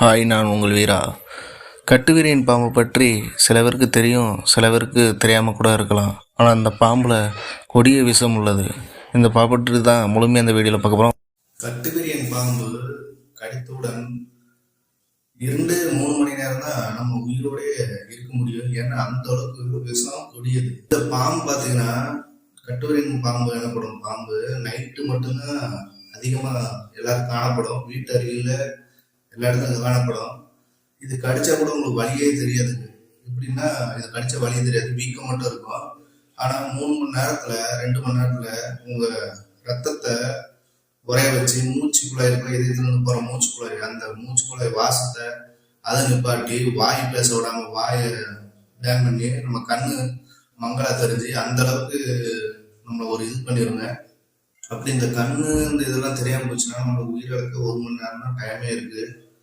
Hi நான் உங்கள் வீரா. கட்டுவிரியன் பாம்பை பற்றி சிலவருக்கு தெரியும் சிலவருக்கு தெரியாமல் கூட இருக்கலாம். ஆனால் அந்த பாம்பில் கொடிய விஷம் உள்ளது. இந்த பாம்பற்றி தான் முழுமையாக அந்த வீடியோவில் பார்க்க போகிறோம் கட்டுவிரியன் பாம்பு கடித்தவுடன் இரண்டு மூணு மணி நேரம் தான் நம்ம உயிரோடே இருக்க முடியும். ஏன்னா அந்த அளவுக்கு விஷம் கொடியது. இந்த பாம்பு பார்த்தீங்கன்னா கட்டுவிரியன் பாம்பு எனப்படும் பாம்பு. நைட்டு மட்டும்தான் அதிகமாக எல்லாரும் காணப்படும். வீட்டு அருகில் எல்லா இடத்துலையும் காணப்படும். இது கடிச்சா கூட உங்களுக்கு வழியே தெரியாதுங்க எப்படின்னா இது கடிச்ச வழியே தெரியாது. வீக்கம் மட்டும் இருக்கும். ஆனால் மூணு மணி நேரத்தில் ரெண்டு மணி நேரத்தில் உங்கள் ரத்தத்தை உரைய வச்சு மூச்சு குழாய் இருக்கிற எதுன்னு போகிற மூச்சு குழாய் அந்த மூச்சு குழாய் வாசத்தை அதை நிப்பாட்டி வாய் பேச விடாம வாயை பேன் பண்ணி நம்ம கண்ணு மங்களா தெரிஞ்சு அந்த அளவுக்கு நம்மளை ஒரு இது பண்ணிடுங்க அப்படி இந்த கண்ணு இந்த இதெல்லாம் தெரியாம போச்சுன்னா நம்மளுக்கு உயிரிழக்க ஒரு மணி நேரம்னா டைமே இருக்கு.